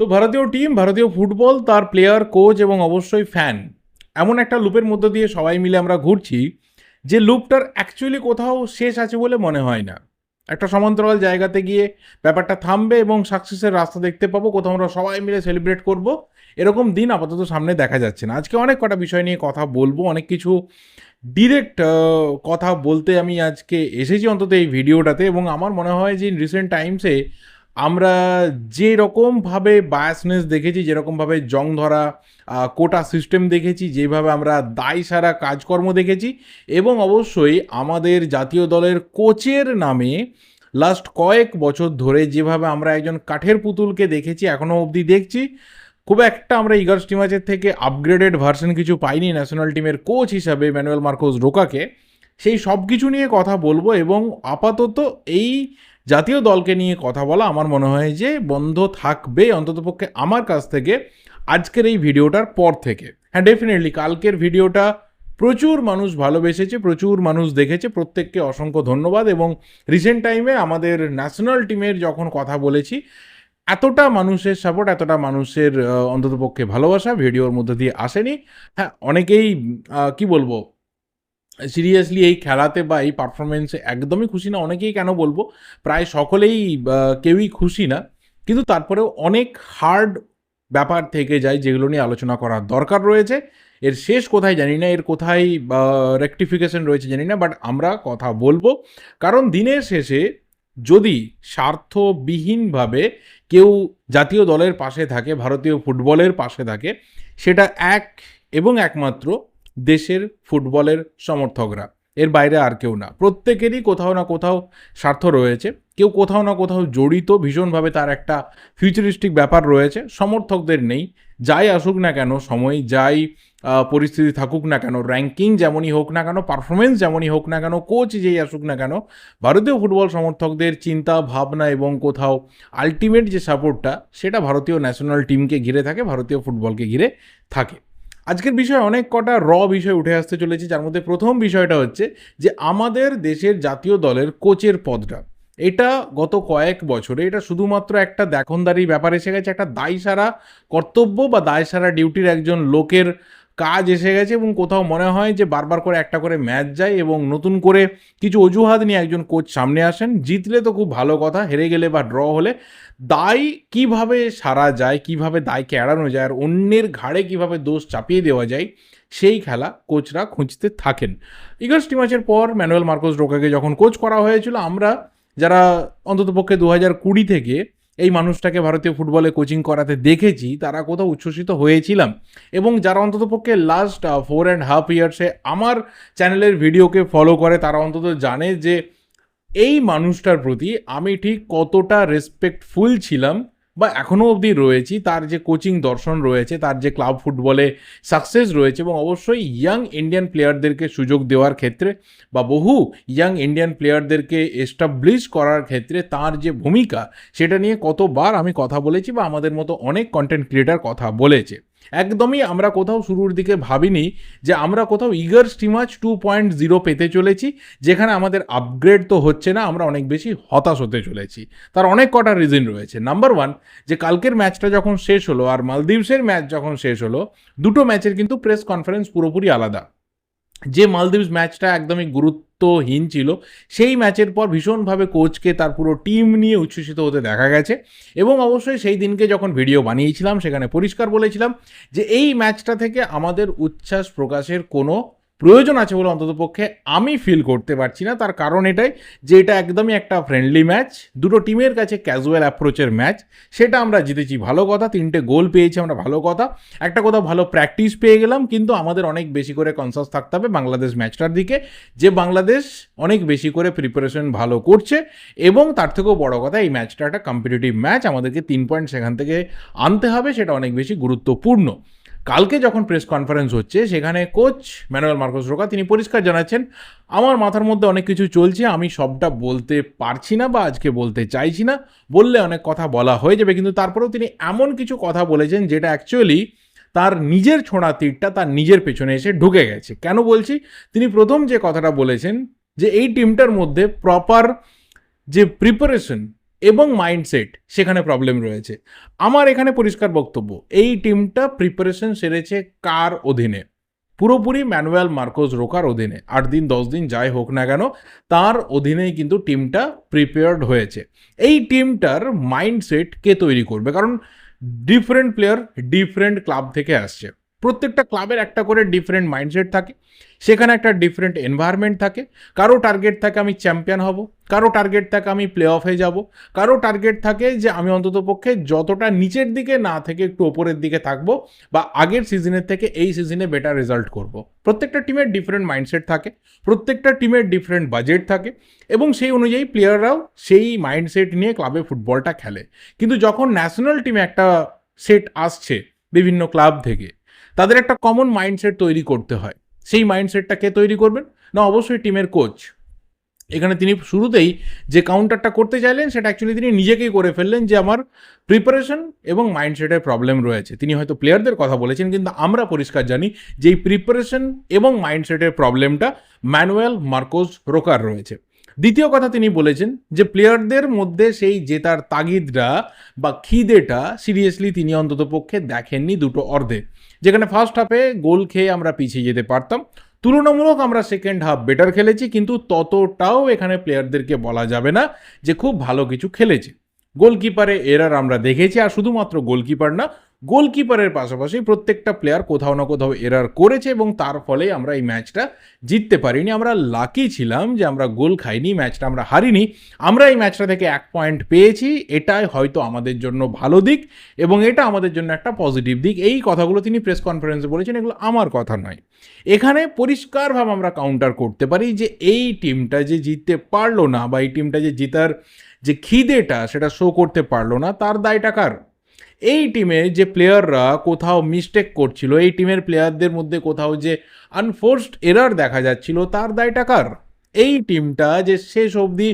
তো ভারতীয় টিম ভারতীয় ফুটবল তার প্লেয়ার কোচ এবং অবশ্যই ফ্যান এমন একটা লুপের মধ্য দিয়ে সবাই মিলে আমরা ঘুরছি, যে লুপটার অ্যাকচুয়ালি কোথাও শেষ আছে বলে মনে হয় না। একটা সমান্তরাল জায়গাতে গিয়ে ব্যাপারটা থামবে এবং সাকসেসের রাস্তা দেখতে পাবো, কোথাও আমরা সবাই মিলে সেলিব্রেট করব। এরকম দিন আপাতত সামনে দেখা যাচ্ছে না। আজকে অনেক কটা বিষয় নিয়ে কথা বলব, অনেক কিছু ডিরেক্ট কথা বলতে আমি আজকে এসেছি অন্তত এই ভিডিওটাতে এবং আমার মনে হয় যে রিসেন্ট টাইমসে আমরা যে রকমভাবে বায়াসনেস দেখেছি, যেরকমভাবে জং ধরা কোটা সিস্টেম দেখেছি, যেভাবে আমরা দায় সারা কাজকর্ম দেখেছি এবং অবশ্যই আমাদের জাতীয় দলের কোচের নামে লাস্ট কয়েক বছর ধরে যেভাবে আমরা একজন কাঠের পুতুলকে দেখেছি এখনও অবধি দেখছি। খুব একটা আমরা ইগার স্টিমাচের থেকে আপগ্রেডেড ভার্সন কিছু পাইনি ন্যাশনাল টিমের কোচ হিসাবে ম্যানুয়েল মার্কোস রোকাকে সেই সব কিছু নিয়ে কথা বলব এবং আপাতত এই জাতীয় দলকে নিয়ে কথা বলা আমার মনে হয় যে বন্ধ থাকবে অন্ততপক্ষে আমার কাছ থেকে আজকের এই ভিডিওটার পর থেকে। হ্যাঁ ডেফিনেটলি কালকের ভিডিওটা প্রচুর মানুষ ভালোবেসেছে, প্রচুর মানুষ দেখেছে। প্রত্যেককে অসংখ্য ধন্যবাদ এবং রিসেন্ট টাইমে আমাদের ন্যাশনাল টিমের যখন কথা বলেছি, এতটা মানুষের সাপোর্ট এতটা মানুষের অন্ততপক্ষে ভালোবাসা ভিডিওর মধ্যে দিয়ে আসেনি। হ্যাঁ অনেকেই কি বলব? সিরিয়াসলি এই খেলাতে বা এই পারফরমেন্সে একদমই খুশি না, অনেকেই কেন বলব, প্রায় সকলেই কেউই খুশি না। কিন্তু তারপরেও অনেক হার্ড ব্যাপার থেকে যায় যেগুলো নিয়ে আলোচনা করার দরকার রয়েছে। এর শেষ কোথায় জানি না, এর কোথায় রেকটিফিকেশন রয়েছে জানি না বাট আমরা কথা বলব। কারণ দিনের শেষে যদি স্বার্থবিহীনভাবে কেউ জাতীয় দলের পাশে থাকে, ভারতীয় ফুটবলের পাশে থাকে, সেটা এক এবং একমাত্র দেশের ফুটবলের সমর্থকরা। এর বাইরে আর কেউ না। প্রত্যেকেরই কোথাও না কোথাও স্বার্থ রয়েছে। কেউ কোথাও না কোথাও জড়িত ভীষণভাবে তার একটা ফিউচারিস্টিক ব্যাপার রয়েছে। সমর্থকদের নেই। যাই আসুক না কেন, সময় যাই পরিস্থিতি থাকুক না কেন র্যাঙ্কিং যেমনই হোক না কেন পারফরমেন্স যেমনই হোক না কেন কোচ যেই আসুক না কেন, ভারতীয় ফুটবল সমর্থকদের চিন্তা, ভাবনা এবং কোথাও আলটিমেট যে সাপোর্টটা সেটা ভারতীয় ন্যাশনাল টিমকে ঘিরে থাকে, ভারতীয় ফুটবলকে ঘিরে থাকে। আজকের বিষয় অনেক কটা র বিষয় উঠে আসতে চলেছে, যার মধ্যে প্রথম বিষয়টা হচ্ছে যে আমাদের দেশের জাতীয় দলের কোচের পদটা। এটা গত কয়েক বছরে, এটা শুধুমাত্র একটা দেখনদারি ব্যাপার এসে গেছে, একটা দায় সারা কর্তব্য বা দায়সারা ডিউটির একজন লোকের কাজ এসে গেছে এবং কোথাও মনে হয় যে বারবার করে একটা করে ম্যাচ যায় এবং নতুন করে কিছু অজুহাত নিয়ে একজন কোচ সামনে আসেন। জিতলে তো খুব ভালো কথা, হেরে গেলে বা ড্র হলে দায় কীভাবে সারা যায়, কীভাবে দায়কে এড়ানো যায় আর অন্যের ঘাড়ে কীভাবে দোষ চাপিয়ে দেওয়া যায়, সেই খেলা কোচরা খুঁজতে থাকেন। ইগস্ট টিমাচের পর ম্যানুয়েল মার্কোস রোকাকে যখন কোচ করা হয়েছিল, আমরা যারা অন্ততপক্ষে দু হাজার কুড়ি থেকে এই মানুষটাকে ভারতীয় ফুটবলে কোচিং করাতে দেখেছি, তারা কোথাও উচ্ছ্বসিত হয়েছিলাম। এবং যারা অন্ততপক্ষে লাস্ট ফোর অ্যান্ড হাফ ইয়ার্সে আমার চ্যানেলের ভিডিওকে ফলো করে, তারা অন্তত জানে যে, এই মানুষটার প্রতি আমি ঠিক কতটা রেসপেক্টফুল ছিলাম। বা এখনও অবধি রয়েছি, তার যে কোচিং দর্শন রয়েছে, তার যে ক্লাব ফুটবলে সাকসেস রয়েছে এবং অবশ্যই ইয়াং ইন্ডিয়ান প্লেয়ারদেরকে সুযোগ দেওয়ার ক্ষেত্রে বা বহু ইয়াং ইন্ডিয়ান প্লেয়ারদেরকে এস্টাবলিশ করার ক্ষেত্রে তার যে ভূমিকা, সেটা নিয়ে কতবার আমি কথা বলেছি বা আমাদের মতো অনেক কন্টেন্ট ক্রিয়েটার কথা বলেছে। একদমই আমরা কোথাও শুরুর দিকে ভাবিনি যে আমরা কোথাও Igor Stimac two point zero পেতে চলেছি, যেখানে আমাদের আপগ্রেড তো হচ্ছে না, আমরা অনেক বেশি হতাশ হতে চলেছি। তার অনেক কটা রিজন রয়েছে। নাম্বার ওয়ান যে কালকের ম্যাচটা যখন শেষ হলো আর মালদ্বীপসের ম্যাচ যখন শেষ হলো, দুটো ম্যাচের কিন্তু প্রেস কনফারেন্স পুরোপুরি আলাদা। যে মালদ্বীপস ম্যাচটা একদমই গুরুত্বহীন ছিল। সেই ম্যাচের পর ভীষণভাবে কোচকে তার পুরো টিম নিয়ে উচ্ছ্বসিত হতে দেখা গেছে এবং অবশ্যই সেই দিনকে যখন ভিডিও বানিয়েছিলাম সেখানে পরিষ্কার বলেছিলাম যে এই ম্যাচটা থেকে আমাদের উচ্ছ্বাস প্রকাশের কোনো প্রয়োজন আছে বলে অন্ততপক্ষে আমি ফিল করতে পারছি না। তার কারণ এটাই যে এটা একদমই একটা ফ্রেন্ডলি ম্যাচ দুটো টিমের কাছে ক্যাজুয়াল অ্যাপ্রোচের ম্যাচ সেটা আমরা জিতেছি। ভালো কথা, তিনটে গোল পেয়েছি আমরা, ভালো কথা। একটা কথা ভালো প্র্যাকটিস পেয়ে গেলাম, কিন্তু আমাদের অনেক বেশি করে কনসাস থাকতে হবে বাংলাদেশ ম্যাচটার দিকে। যে বাংলাদেশ অনেক বেশি করে প্রিপারেশন ভালো করছে এবং তার থেকেও বড় কথা, এই ম্যাচটা একটা কম্পিটিটিভ ম্যাচ আমাদেরকে তিন পয়েন্ট সেখান থেকে আনতে হবে, সেটা অনেক বেশি গুরুত্বপূর্ণ। কালকে যখন প্রেস কনফারেন্স হচ্ছে, সেখানে কোচ ম্যানুয়েল মার্কোস রোকা তিনি পরিষ্কার জানাচ্ছেন, আমার মাথার মধ্যে অনেক কিছু চলছে, আমি সবটা বলতে পারছি না বা আজকে বলতে চাইছি না। বললে অনেক কথা বলা হয়ে যাবে। কিন্তু তারপরেও তিনি এমন কিছু কথা বলেছেন, যেটা অ্যাকচুয়ালি তার নিজের ছোঁড়া তীরটা তার নিজের পেছনে এসে ঢুকে গেছে। কেন বলছি? তিনি প্রথম যে কথাটা বলেছেন, যে এই টিমটার মধ্যে প্রপার যে প্রিপারেশন এবং মাইন্ডসেট সেখানে প্রবলেম রয়েছে। আমার এখানে পরিষ্কার বক্তব্য, এই টিমটা প্রিপারেশন সেরেছে কার অধীনে? পুরোপুরি ম্যানুয়াল মার্কোস রোকার অধীনে। আট দিন, দশ দিন, যাই হোক না কেন, তার অধীনেই কিন্তু টিমটা প্রিপেয়ার্ড হয়েছে। এই টিমটার মাইন্ডসেট কে তৈরি করবে? কারণ ডিফারেন্ট প্লেয়ার ডিফারেন্ট ক্লাব থেকে আসছে। প্রত্যেকটা ক্লাবের একটা করে ডিফারেন্ট মাইন্ডসেট থাকে। সেখানে একটা ডিফারেন্ট এনভায়রনমেন্ট থাকে। কারও টার্গেট থাকে আমি চ্যাম্পিয়ন হব, কারও টার্গেট থাকে আমি প্লে অফে যাব, কারও টার্গেট থাকে যে আমি অন্তত পক্ষে যতটা নিচের দিকে না থেকে একটু ওপরের দিকে থাকব বা আগের সিজনের থেকে এই সিজনে বেটার রেজাল্ট করব। প্রত্যেকটা টিমের ডিফারেন্ট মাইন্ডসেট থাকে, প্রত্যেকটা টিমের ডিফারেন্ট বাজেট থাকে এবং সেই অনুযায়ী প্লেয়াররাও সেই মাইন্ডসেট নিয়ে ক্লাবে ফুটবলটা খেলে। কিন্তু যখন ন্যাশনাল টিমে একটা সেট আসছে বিভিন্ন ক্লাব থেকে, তাদের একটা কমন মাইন্ডসেট তৈরি করতে হয়। সেই মাইন্ডসেটটা কে তৈরি করবেন? না, অবশ্যই টিমের কোচ এখানে তিনি শুরুতেই যে কাউন্টারটা করতে চাইলেন, সেটা অ্যাকচুয়ালি তিনি নিজেকেই করে ফেললেন যে আমার প্রিপারেশন এবং মাইন্ডসেটের প্রবলেম রয়েছে। তিনি হয়তো প্লেয়ারদের কথা বলেছেন, কিন্তু আমরা পরিষ্কার জানি যে এই প্রিপারেশন এবং মাইন্ডসেটের প্রবলেমটা ম্যানুয়াল মার্কোস রোকার রয়েছে। দ্বিতীয় কথা তিনি বলেছেন যে প্লেয়ারদের মধ্যে সেই জেতার তাগিদটা বা খিদেটা সিরিয়াসলি তিনি অন্তত পক্ষে দেখেননি দুটো অর্ধে যেখানে ফার্স্ট হাফে গোল খেয়ে আমরা পিছিয়ে যেতে পারতাম। তুলনামূলক আমরা সেকেন্ড হাফ বেটার খেলেছি, কিন্তু ততটাও এখানে প্লেয়ারদেরকে বলা যাবে না যে খুব ভালো কিছু খেলেছে। গোলকিপারে এরার আমরা দেখেছি, আর শুধুমাত্র গোলকিপার না গোলকিপারের পাশাপাশি প্রত্যেকটা প্লেয়ার কোথাও না কোথাও এরার করেছে এবং তার ফলে আমরা এই ম্যাচটা জিততে পারিনি। আমরা লাকি ছিলাম যে আমরা গোল খাইনি ম্যাচটা আমরা হারিনি। আমরা এই ম্যাচটা থেকে এক পয়েন্ট পেয়েছি। এটাই হয়তো আমাদের জন্য ভালো দিক এবং এটা আমাদের জন্য একটা পজিটিভ দিক। এই কথাগুলো তিনি প্রেস কনফারেন্সে বলেছেন, এগুলো আমার কথা নয়। এখানে পরিষ্কারভাবে আমরা কাউন্টার করতে পারি যে এই টিমটা যে জিততে পারল না বা এই টিমটা যে জিতার যে খিদেটা সেটা শো করতে পারল না, তার দায়টা কার? এই টিমে যে প্লেয়াররা কোথাও মিস্টেক করছিল, এই টিমের প্লেয়ারদের মধ্যে কোথাও যে আনফোর্সড এরার দেখা যাচ্ছিল, তার দায়টা কার? এই টিমটা যে শেষ অবধি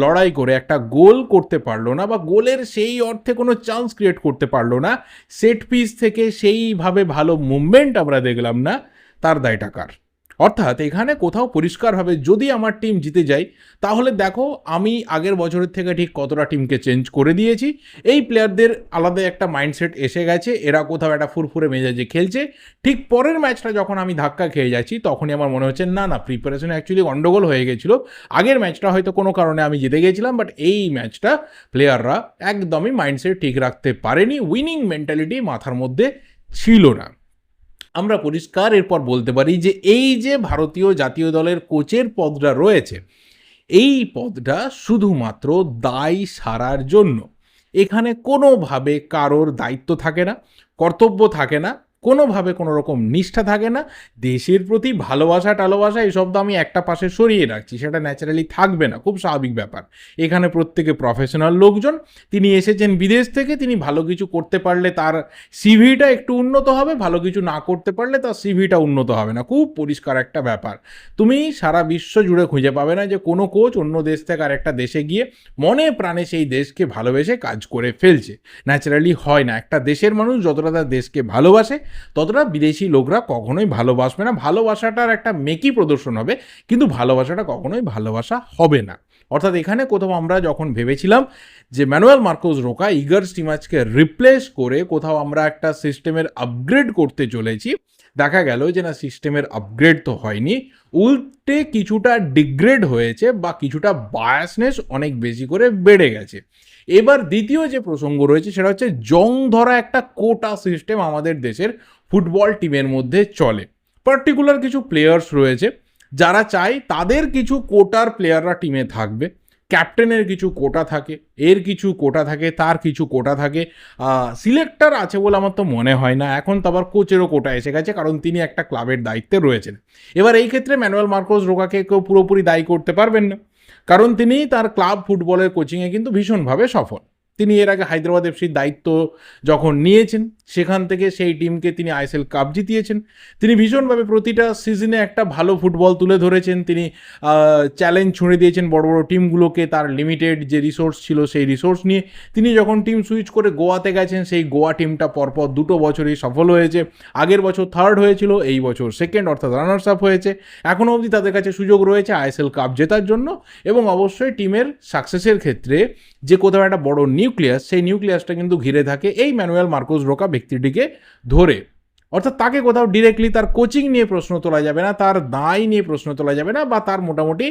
লড়াই করে একটা গোল করতে পারল না বা গোলের সেই অর্থে কোনো চান্স ক্রিয়েট করতে পারল না সেট পিস থেকে সেইভাবে ভালো মুভমেন্ট আমরা দেখলাম না, তার দায়টা কার? অর্থাৎ এখানে কোথাও পরিষ্কারভাবে যদি আমার টিম জিতে যায়, তাহলে দেখো আমি আগের বছরের থেকে ঠিক কতটা টিমকে চেঞ্জ করে দিয়েছি। এই প্লেয়ারদের আলাদা একটা মাইন্ডসেট এসে গেছে, এরা কোথাও একটা ফুরফুরে মেজাজে খেলছে। ঠিক পরের ম্যাচটা যখন আমি ধাক্কা খেয়ে যাচ্ছি, তখনই আমার মনে হচ্ছে, না না প্রিপারেশন অ্যাকচুয়ালি গন্ডগোল হয়ে গেছিল। আগের ম্যাচটা হয়তো কোনো কারণে আমি জিতে গেছিলাম বাট এই ম্যাচটা প্লেয়াররা একদমই মাইন্ডসেট ঠিক রাখতে পারেনি। উইনিং মেন্টালিটি মাথার মধ্যে ছিল না। আমরা পরিষ্কার এরপর বলতে পারি যে এই যে ভারতীয় জাতীয় দলের কোচের পদটা রয়েছে, এই পদটা শুধুমাত্র দায় সারার জন্য। এখানে কোনোভাবে কারোর দায়িত্ব থাকে না, কর্তব্য থাকে না কোনোভাবে কোনো রকম নিষ্ঠা থাকে না। দেশের প্রতি ভালোবাসা, টালোবাসা এই তো আমি একটা পাশে সরিয়ে রাখছি, সেটা ন্যাচারালি থাকবে না, খুব স্বাভাবিক ব্যাপার। এখানে প্রত্যেকে প্রফেশনাল লোকজন, তিনি এসেছেন বিদেশ থেকে, তিনি ভালো কিছু করতে পারলে তার সিভিটা একটু উন্নত হবে, ভালো কিছু না করতে পারলে তার সিভিটা উন্নত হবে না, খুব পরিষ্কার একটা ব্যাপার। তুমি সারা বিশ্ব জুড়ে খুঁজে পাবে না যে কোনো কোচ অন্য দেশ থেকে আর একটা দেশে গিয়ে মনে প্রাণে সেই দেশকে ভালোবেসে কাজ করে ফেলছে। ন্যাচারালি হয় না, একটা দেশের মানুষ যতটা তার দেশকে ভালোবাসে ততটা বিদেশি লোকরা কখনোই ভালোবাসবে না। ভালোবাসাটার একটা মেকি প্রদর্শন হবে, কিন্তু ভালোবাসাটা কখনোই ভালোবাসা হবে না। অর্থাৎ এখানে কোথাও আমরা যখন ভেবেছিলাম যে ম্যানুয়াল মার্কোস রোকা ইগার স্টিমাচকে রিপ্লেস করে কোথাও আমরা একটা সিস্টেমের আপগ্রেড করতে চলেছি, দেখা গেল যে না সিস্টেমের আপগ্রেড তো হয়নি। উল্টে কিছুটা ডিগ্রেড হয়েছে বা কিছুটা বায়াসনেস অনেক বেশি করে বেড়ে গেছে। এবার দ্বিতীয় যে প্রসঙ্গ রয়েছে সেটা হচ্ছে জং ধরা একটা কোটা সিস্টেম আমাদের দেশের ফুটবল টিমের মধ্যে চলে। পার্টিকুলার কিছু প্লেয়ার্স রয়েছে, যারা চায় তাদের কিছু কোটার প্লেয়াররা টিমে থাকবে। ক্যাপ্টেনের কিছু কোটা থাকে, এর কিছু কোটা থাকে, তার কিছু কোটা থাকে। সিলেক্টর আছে বলে আমার তো মনে হয় না। এখন তো আবার কোচেরও কোটা এসে গেছে, কারণ তিনি একটা ক্লাবের দায়িত্বে রয়েছেন। এবার এই ক্ষেত্রে ম্যানুয়াল মার্কোস রোগাকে কেউ পুরোপুরি দায়ী করতে পারবেন না। কারণ তিনি তার ক্লাব ফুটবলের কোচিংয়ে কিন্তু ভীষণভাবে সফল। তিনি এর আগে হায়দ্রাবাদ এফসির দায়িত্ব যখন নিয়েছেন, সেখান থেকে সেই টিমকে তিনি আইএসএল কাপ জিতিয়েছেন। তিনি ভীষণভাবে প্রতিটা সিজনে একটা ভালো ফুটবল তুলে ধরেছেন। তিনি চ্যালেঞ্জ ছুঁড়ে দিয়েছেন বড় বড় টিমগুলোকে, তার লিমিটেড যে রিসোর্স ছিল সেই রিসোর্স নিয়ে। তিনি যখন টিম সুইচ করে গোয়াতে গেছেন, সেই গোয়া টিমটা পরপর দুটো বছরই সফল হয়েছে। আগের বছর থার্ড হয়েছিল, এই বছর সেকেন্ড অর্থাৎ রানার্স আপ হয়েছে। এখনও অবধি তাদের কাছে সুযোগ রয়েছে আইএসএল কাপ জেতার জন্য এবং অবশ্যই টিমের সাকসেসের ক্ষেত্রে যে কোথাও একটা বড় নিউক্লিয়াস, সেই নিউক্লিয়াসটা কিন্তু ঘিরে থাকে এই ম্যানুয়াল মার্কোস রোকা ব্যক্তিটিকে ধরে। অর্থাৎ তাকে কোথাও ডিরেক্টলি তার কোচিং নিয়ে প্রশ্ন তোলা যাবে না, তার দায় নিয়ে প্রশ্ন তোলা যাবে না, বা তার মোটামুটি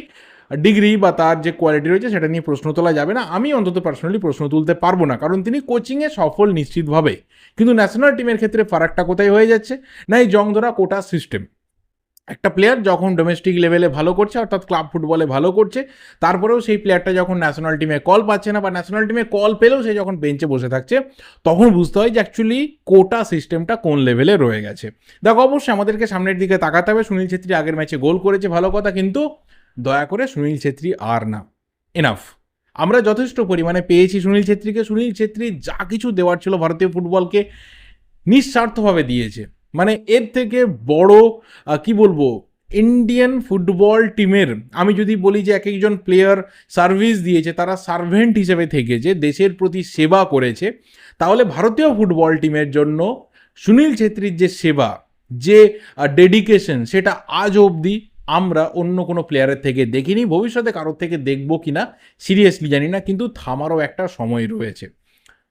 ডিগ্রি বা তার যে কোয়ালিটি রয়েছে সেটা নিয়ে প্রশ্ন তোলা যাবে না। আমি অন্তত পার্সোনালি প্রশ্ন তুলতে পারব না, কারণ তিনি কোচিংয়ে সফল নিশ্চিতভাবে। কিন্তু ন্যাশনাল টিমের ক্ষেত্রে ফারাকটা কোথায় হয়ে যাচ্ছে? না এই জং ধরা কোটা সিস্টেম একটা প্লেয়ার যখন ডোমেস্টিক লেভেলে ভালো করছে, অর্থাৎ ক্লাব ফুটবলে ভালো করছে, তারপরেও সেই প্লেয়ারটা যখন ন্যাশনাল টিমে কল পাচ্ছে না বা ন্যাশনাল টিমে কল পেলেও সে যখন বেঞ্চে বসে থাকছে, তখন বুঝতে হয় যে অ্যাকচুয়ালি কোটা সিস্টেমটা কোন লেভেলে রয়ে গেছে। দেখো, অবশ্যই আমাদেরকে সামনের দিকে তাকাতে হবে। সুনীল ছেত্রী আগের ম্যাচে গোল করেছে, ভালো কথা, কিন্তু দয়া করে সুনীল ছেত্রী আর না। এনাফ আমরা যথেষ্ট পরিমাণে পেয়েছি সুনীল ছেত্রীকে। সুনীল ছেত্রী যা কিছু দেওয়ার ছিল ভারতীয় ফুটবলকে নিঃস্বার্থভাবে দিয়েছে। মানে এর থেকে বড় কি বলব ইন্ডিয়ান ফুটবল টিমের আমি যদি বলি যে এক একজন প্লেয়ার সার্ভিস দিয়েছে, তারা সার্ভেন্ট হিসেবে থেকেছে, দেশের প্রতি সেবা করেছে, তাহলে ভারতীয় ফুটবল টিমের জন্য সুনীল ছেত্রীর যে সেবা, যে ডেডিকেশন সেটা আজ অবধি আমরা অন্য কোনো প্লেয়ারের থেকে দেখিনি, ভবিষ্যতে কারোর থেকে দেখব কি না সিরিয়াসলি জানি না, কিন্তু থামারও একটা সময় রয়েছে।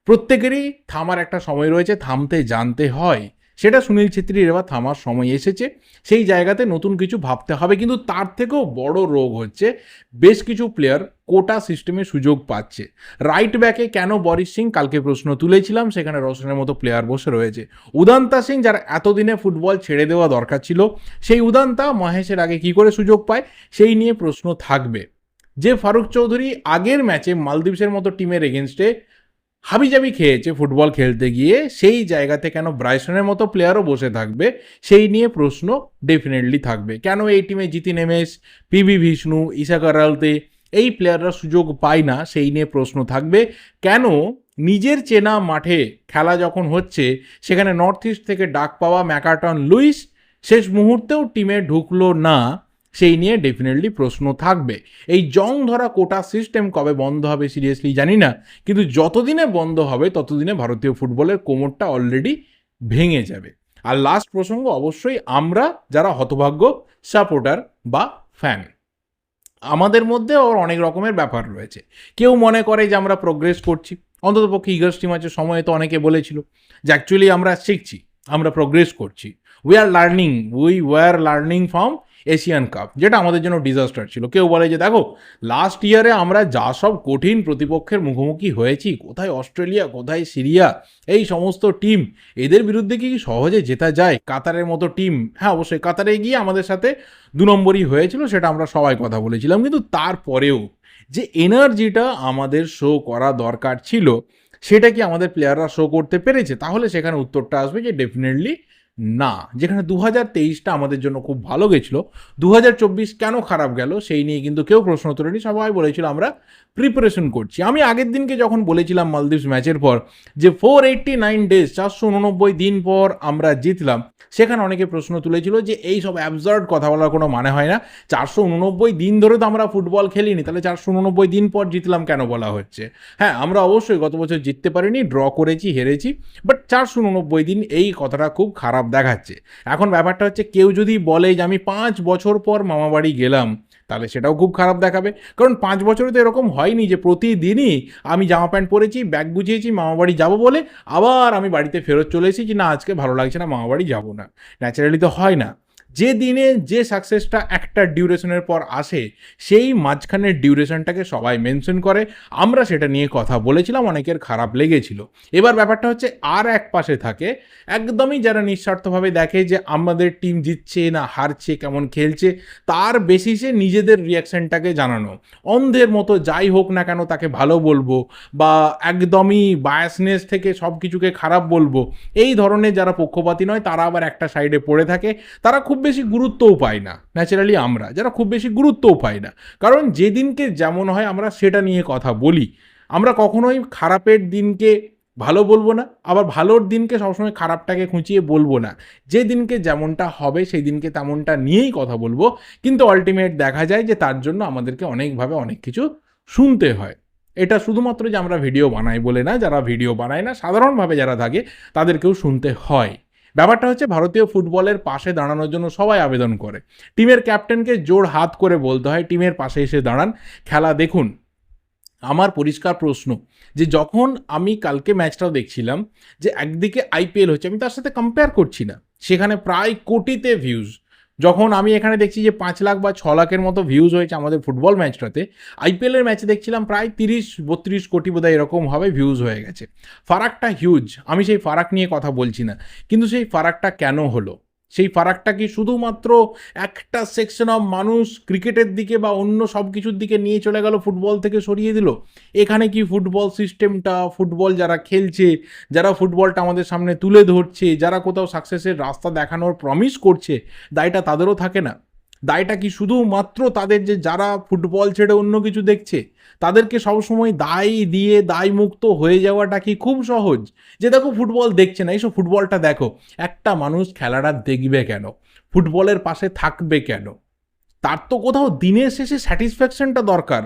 প্রত্যেকেরই থামার একটা সময় রয়েছে, থামতে জানতে হয়। সেটা সুনীল ছেত্রীর এবার থামার সময় এসেছে। সেই জায়গাতে নতুন কিছু ভাবতে হবে, কিন্তু তার থেকেও বড় রোগ হচ্ছে বেশ কিছু প্লেয়ার কোটা সিস্টেমে সুযোগ পাচ্ছে। রাইট ব্যাকে কেন বরিশ সিং? কালকে প্রশ্ন তুলেছিলাম, সেখানে রোশনের মতো প্লেয়ার বসে রয়েছে। উদান্তা সিং, যার এতদিনে ফুটবল ছেড়ে দেওয়া দরকার ছিল, সেই উদান্তা মহেশের আগে কি করে সুযোগ পায়? সেই নিয়ে প্রশ্ন থাকবে। যে ফারুক চৌধুরী আগের ম্যাচে মালদ্বীপসের মতো টিমের এগেনস্টে হাবিজাবি খেয়েছে ফুটবল খেলতে গিয়ে, সেই জায়গাতে কেন ব্রাইসনের মতো প্লেয়ারও বসে থাকবে? সেই নিয়ে প্রশ্ন ডেফিনেটলি থাকবে। কেন এই টিমে জিতিন এমএস পিবি বিষ্ণু ইশা কারালতে এই প্লেয়াররা সুযোগ পায় না? সেই নিয়ে প্রশ্ন থাকবে। কেন নিজের চেনা মাঠে খেলা যখন হচ্ছে, সেখানে নর্থ ইস্ট থেকে ডাক পাওয়া ম্যাকাটন লুইস শেষ মুহূর্তেও টিমে ঢুকলো না। সেই নিয়ে ডেফিনেটলি প্রশ্ন থাকবে। এই জং ধরা কোটা সিস্টেম কবে বন্ধ হবে সিরিয়াসলি জানি না, কিন্তু যতদিনে বন্ধ হবে ততদিনে ভারতীয় ফুটবলের কোমরটা অলরেডি ভেঙে যাবে। আর লাস্ট প্রসঙ্গ, অবশ্যই আমরা যারা হতভাগ্য সাপোর্টার বা ফ্যান আমাদের মধ্যে ওর অনেক রকমের ব্যাপার রয়েছে। কেউ মনে করে যে আমরা প্রোগ্রেস করছি অন্ততপক্ষে ইগার্স ম্যাচের সময়ে তো অনেকে বলেছিল যে অ্যাকচুয়ালি আমরা শিখছি, আমরা প্রোগ্রেস করছি। We are learning we were learning from Asian cup, যেটা আমাদের জন্য ডিজাস্টার ছিল। কেউ বলে যে, দেখো লাস্ট ইয়ারে আমরা যা সব কঠিন প্রতিপক্ষের মুখোমুখি হয়েছি, কোথায় অস্ট্রেলিয়া, কোথায় সিরিয়া, এই সমস্ত টিম এদের বিরুদ্ধে কি সহজে জেতা যায়? কাতারের মতো টিম হ্যাঁ অবশ্যই, কাতারে গিয়ে আমাদের সাথে দু নম্বরই হয়েছিল, সেটা আমরা সবাই কথা বলেছিলাম। কিন্তু তারপরেও যে এনার্জিটা আমাদের শো করা দরকার ছিল, সেটা কি আমাদের প্লেয়াররা শো করতে পেরেছে? তাহলে সেখানে উত্তরটা আসবে যে ডেফিনেটলি না। যেখানে দু হাজার তেইশটা আমাদের জন্য খুব ভালো গেছিল দু হাজার চব্বিশ কেন খারাপ গেল সেই নিয়ে কিন্তু কেউ প্রশ্ন তোলেনি, সবাই বলেছিল আমরা প্রিপারেশন করছি। আমি আগের দিনকে যখন বলেছিলাম মালদ্বীপস ম্যাচের পর যে ফোর এইট্টি নাইন ডেজ চারশো উননব্বই দিন পর আমরা জিতলাম, সেখানে অনেকে প্রশ্ন তুলেছিল যে এই সব অ্যাবজার্ড কথা বলার কোনো মানে হয় না। চারশো উননব্বই দিন ধরে তো আমরা ফুটবল খেলিনি, তাহলে চারশো উননব্বই দিন পর জিতলাম কেন বলা হচ্ছে? হ্যাঁ আমরা অবশ্যই গত বছর জিততে পারিনি ড্র করেছি, হেরেছি বাট চারশো উননব্বই দিন এই কথাটা খুব খারাপ দেখাচ্ছে। এখন ব্যাপারটা হচ্ছে কেউ যদি বলে যে আমি পাঁচ বছর পর মামাবাড়ি গেলাম, তাহলে সেটাও খুব খারাপ দেখাবে। কারণ পাঁচ বছরে তো এরকম হয়নি যে প্রতিদিনই আমি জামা প্যান্ট পরেছি, ব্যাগ গুছিয়েছি মামাবাড়ি যাব বলে আবার আমি বাড়িতে ফেরত চলে এসেছি যে না, আজকে ভালো লাগছে না মামাবাড়ি যাব না। ন্যাচারালি তো হয় না। যে দিনে যে সাকসেসটা একটা ডিউরেশনের পর আসে, সেই মাঝখানের ডিউরেশনটাকে সবাই মেনশন করে। আমরা সেটা নিয়ে কথা বলেছিলাম, অনেকের খারাপ লেগেছিল। এবার ব্যাপারটা হচ্ছে, আর এক পাশে থাকে, একদমই যারা নিঃস্বার্থভাবে দেখে যে আমাদের টিম জিতছে না, হারছে, কেমন খেলছে, তার বেসিসে নিজেদের রিয়াকশনটাকে জানানো। অন্ধের মতো যাই হোক না কেন তাকে ভালো বলব বা একদমই বায়াসনেস থেকে সব কিছুকে খারাপ বলব, এই ধরনের যারা পক্ষপাতী নয়, তারা আবার একটা সাইডে পড়ে থাকে। তারা খুব বেশি গুরুত্বও পাই না ন্যাচারালি আমরা, যারা খুব বেশি গুরুত্বও পাই না। কারণ যেদিনকে যেমন হয় আমরা সেটা নিয়ে কথা বলি। আমরা কখনোই খারাপের দিনকে ভালো বলব না, আবার ভালোর দিনকে সবসময় খারাপটাকে খুঁচিয়ে বলব না। যে দিনকে যেমনটা হবে সেই দিনকে তেমনটা নিয়েই কথা বলব, কিন্তু আলটিমেট দেখা যায় যে তার জন্য আমাদেরকে অনেকভাবে অনেক কিছু শুনতে হয়। এটা শুধুমাত্র যে আমরা ভিডিও বানাই বলে না, যারা ভিডিও বানায় না, সাধারণভাবে যারা থাকে, তাদেরকেও শুনতে হয়। ব্যাপারটা হচ্ছে ভারতীয় ফুটবলের পাশে দাঁড়ানোর জন্য সবাই আবেদন করে। টিমের ক্যাপ্টেনকে জোর হাত করে বলতে হয়, টিমের পাশে এসে দাঁড়ান, খেলা দেখুন। আমার পরিষ্কার প্রশ্ন যে যখন আমি কালকে ম্যাচটাও দেখছিলাম যে একদিকে আইপিএল হচ্ছে, আমি তার সাথে কম্পেয়ার করছি না। সেখানে প্রায় কোটিতে ভিউজ যখন আমি এখানে দেখছি যে পাঁচ লাখ বা ছ লাখের মতো ভিউজ হয়েছে আমাদের ফুটবল ম্যাচটাতে আইপিএলের ম্যাচে দেখছিলাম প্রায় তিরিশ, বত্রিশ কোটি বোধহয় এরকমভাবে ভিউজ হয়ে গেছে। ফারাকটা হিউজ আমি সেই ফারাক নিয়ে কথা বলছি না। কিন্তু সেই ফারাকটা কেন হলো? সেই ফারাকটা কি শুধুমাত্র একটা সেকশন অফ মানুষ ক্রিকেটের দিকে বা অন্য সব কিছুর দিকে নিয়ে চলে গেল ফুটবল থেকে সরিয়ে দিল? এখানে কি ফুটবল সিস্টেমটা ফুটবল যারা খেলছে, যারা ফুটবলটা আমাদের সামনে তুলে ধরছে, যারা কোথাও সাকসেসের রাস্তা দেখানোর প্রমিস করছে, দায়টা তাদেরও থাকে না। দায়টা কি শুধুমাত্র তাদের যে যারা ফুটবল ছেড়ে অন্য কিছু দেখছে? তাদেরকে সবসময় দায় দিয়ে দায় মুক্ত হয়ে যাওয়াটা কি খুব সহজ? যে দেখো ফুটবল দেখছে না এইসব ফুটবলটা দেখো। একটা মানুষ খেলাটা দেখবে কেন? ফুটবলের পাশে থাকবে কেন? তার তো কোথাও দিনের শেষে স্যাটিসফ্যাকশনটা দরকার।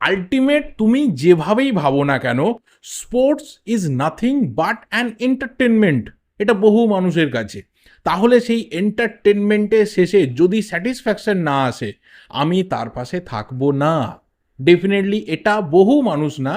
আলটিমেট তুমি যেভাবেই ভাবো না কেন, sports is nothing but an entertainment. এটা বহু মানুষের কাছে। তাহলে সেই এন্টারটেনমেন্টের শেষে যদি স্যাটিসফ্যাকশন না আসে, আমি তার পাশে থাকব না। ডেফিনেটলি এটা বহু মানুষ না।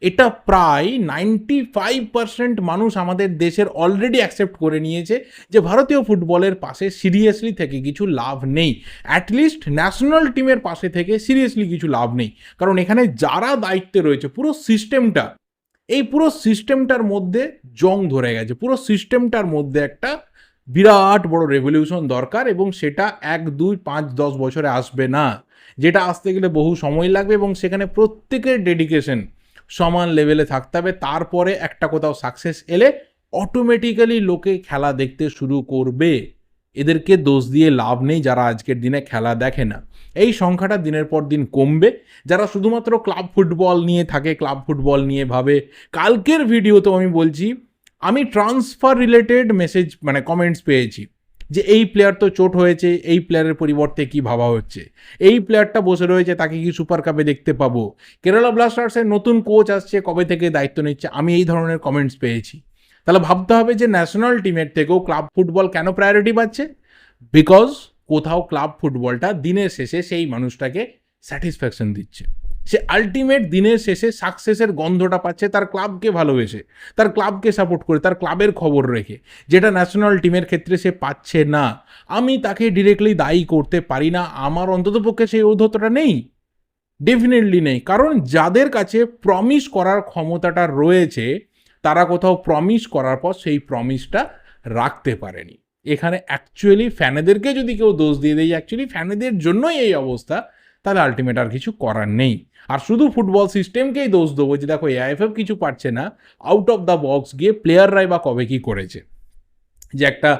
এটা প্রায় নাইনটি ফাইভ পার্সেন্ট মানুষ আমাদের দেশের অলরেডি অ্যাকসেপ্ট করে নিয়েছে যে ভারতীয় ফুটবলের পাশে সিরিয়াসলি থেকে কিছু লাভ নেই। অ্যাটলিস্ট ন্যাশনাল টিমের পাশে থেকে সিরিয়াসলি কিছু লাভ নেই। কারণ এখানে যারা দায়িত্বে রয়েছে, পুরো সিস্টেমটা এই পুরো সিস্টেমটার মধ্যে জং ধরে গেছে। পুরো সিস্টেমটার মধ্যে একটা বিরাট বড় রেভলিউশন দরকার এবং সেটা এক, দুই, পাঁচ, দশ বছরে আসবে না। যেটা আসতে গেলে বহু সময় লাগবে এবং সেখানে প্রত্যেকের ডেডিকেশন সমান লেভেলে থাকতে হবে। তারপরে একটা কোথাও সাকসেস এলে অটোমেটিক্যালি লোকে খেলা দেখতে শুরু করবে। এদেরকে দোষ দিয়ে লাভ নেই যারা আজকের দিনে খেলা দেখে না। এই সংখ্যাটা দিনের পর দিন কমবে। যারা শুধুমাত্র ক্লাব ফুটবল নিয়ে থাকে ক্লাব ফুটবল নিয়ে ভাবে, কালকের ভিডিওতেও আমি বলছি, আমি ট্রান্সফার রিলেটেড মেসেজ মানে কমেন্টস পেয়েছি। যে এই প্লেয়ার তো চোট হয়েছে, এই প্লেয়ারের পরিবর্তে কি ভাবা হচ্ছে? এই প্লেয়ারটা বসে রয়েছে, তাকে কি সুপার কাপে দেখতে পাবো? কেরালা ব্লাস্টার্সের নতুন কোচ আসছে, কবে থেকে দায়িত্ব নিচ্ছে? আমি এই ধরনের কমেন্টস পেয়েছি। তাহলে ভাবতে হবে যে ন্যাশনাল টিমের থেকেও ক্লাব ফুটবল কেন প্রায়োরিটি পাচ্ছে? বিকজ কোথাও ক্লাব ফুটবলটা দিনের শেষে সেই মানুষটাকে স্যাটিসফ্যাকশন দিচ্ছে। সে আলটিমেট দিনের শেষে সাকসেসের গন্ধটা পাচ্ছে, তার ক্লাবকে ভালোবেসে, তার ক্লাবকে সাপোর্ট করে, তার ক্লাবের খবর রেখে, যেটা ন্যাশনাল টিমের ক্ষেত্রে সে পাচ্ছে না। আমি তাকে ডিরেক্টলি দায়ী করতে পারি না, আমার অন্ততপক্ষে সেই ঔদ্ধতটা নেই। ডেফিনেটলি নেই। কারণ যাদের কাছে প্রমিস করার ক্ষমতাটা রয়েছে, তারা কোথাও প্রমিস করার পর সেই প্রমিসটা রাখতে পারেনি। এখানে অ্যাকচুয়ালি ফ্যানেদেরকে যদি কেউ দোষ দিয়ে দেয় অ্যাকচুয়ালি ফ্যানেদের জন্যই এই অবস্থা, তাহলে আলটিমেট আর কিছু করার নেই। আর শুধু ফুটবল সিস্টেমকেই দোষ দেবো যে দেখো এআইএফএফ কিছু পারছে না আউট অফ দ্য বক্স গিয়ে প্লেয়াররাই বা কবে কী করেছে। যে একটা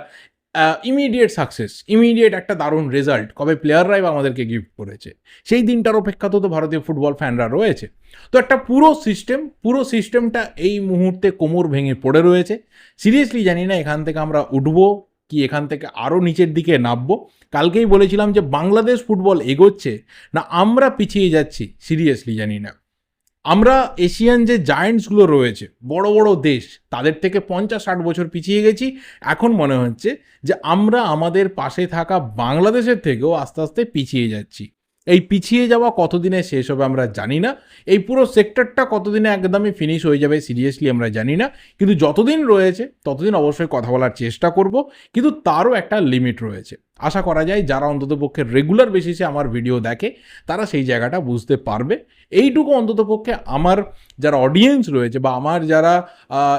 ইমিডিয়েট সাকসেস ইমিডিয়েট একটা দারুণ রেজাল্ট কবে প্লেয়াররাই বা আমাদেরকে গিফট করেছে। সেই দিনটার অপেক্ষা তো ভারতীয় ফুটবল ফ্যানরা রয়েছে। তো একটা পুরো সিস্টেম পুরো সিস্টেমটা এই মুহূর্তে কোমর ভেঙে পড়ে রয়েছে। সিরিয়াসলি জানি না এখান থেকে আমরা উঠবো কি এখান থেকে আরও নিচের দিকে নামবো? কালকেই বলেছিলাম যে বাংলাদেশ ফুটবল এগোচ্ছে। না, আমরা পিছিয়ে যাচ্ছি, সিরিয়াসলি জানি না। আমরা এশিয়ান যে জায়েন্টসগুলো রয়েছে, বড় বড় দেশ, তাদের থেকে পঞ্চাশ ষাট বছর পিছিয়ে গেছি। এখন মনে হচ্ছে যে আমরা আমাদের পাশে থাকা বাংলাদেশের থেকেও আস্তে আস্তে পিছিয়ে যাচ্ছি। এই পিছিয়ে যাওয়া কতদিনে শেষ হবে আমরা জানি না। এই পুরো সেক্টরটা কতদিনে একদমই ফিনিশ হয়ে যাবে সিরিয়াসলি আমরা জানি না। কিন্তু যতদিন রয়েছে, ততদিন অবশ্যই কথা বলার চেষ্টা করব। কিন্তু তারও একটা লিমিট রয়েছে। আশা করা যায় যারা অন্ততপক্ষে রেগুলার বেসিসে আমার ভিডিও দেখে, তারা সেই জায়গাটা বুঝতে পারবে। এইটুকু অন্ততপক্ষে আমার যারা অডিয়েন্স রয়েছে বা আমার যারা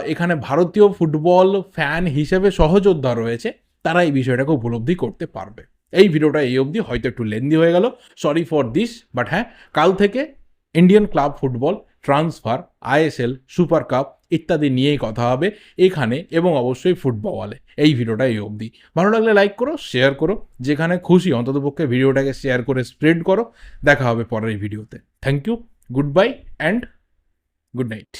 এখানে ভারতীয় ফুটবল ফ্যান হিসেবে সহযোদ্ধা রয়েছে, তারা এই বিষয়টাকে উপলব্ধি করতে পারবে। এই ভিডিওটা এই অবধি, হয়তো একটু লেন্দি হয়ে গেল। সরি ফর দিস বাট হ্যাঁ কাল থেকে Indian club football transfer ISL super cup ইত্যাদি নিয়েই কথা হবে এখানে এবং অবশ্যই ফুটবলে এই ভিডিওটা এই অবধি। ভালো লাগলে লাইক করো শেয়ার করো, যেখানে খুশি অন্ততপক্ষে ভিডিওটাকে শেয়ার করে স্প্রেড করো। দেখা হবে পরের ভিডিওতে। Thank you goodbye and good night